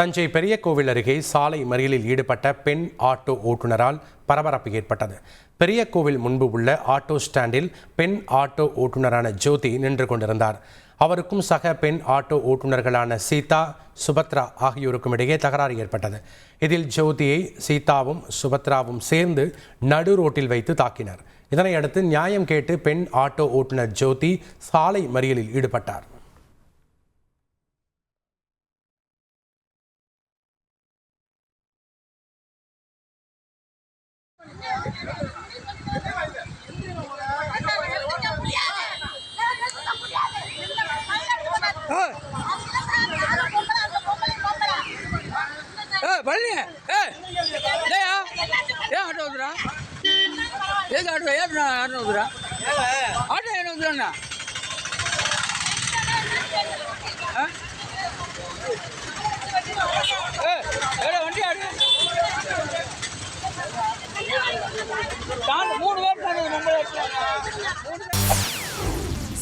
தஞ்சை பெரிய கோவில் அருகே சாலை மறியலில் ஈடுபட்ட பெண் ஆட்டோ ஓட்டுநரால் பரபரப்பு ஏற்பட்டது. பெரிய கோவில் முன்பு உள்ள ஆட்டோ ஸ்டாண்டில் பெண் ஆட்டோ ஓட்டுநரான ஜோதி நின்று கொண்டிருந்தார். அவருக்கும் சக பெண் ஆட்டோ ஓட்டுநர்களான சீதா சுபத்ரா ஆகியோருக்கும் இடையே தகராறு ஏற்பட்டது. இதில் ஜோதியை சீதாவும் சுபத்ராவும் சேர்ந்து நடு ரோட்டில் வைத்து தாக்கினர். இதனையடுத்து நியாயம் கேட்டு பெண் ஆட்டோ ஓட்டுநர் ஜோதி சாலை மறியலில் ஈடுபட்டார். ஏ பழனி. ஏ ஏயா ஏன் ஆட்டோ வந்துடா ஏது ஆட்டோ ஏன் ஆட்டோ வந்துடா ஆட்டோ என்ன வந்துடும்ண்ணா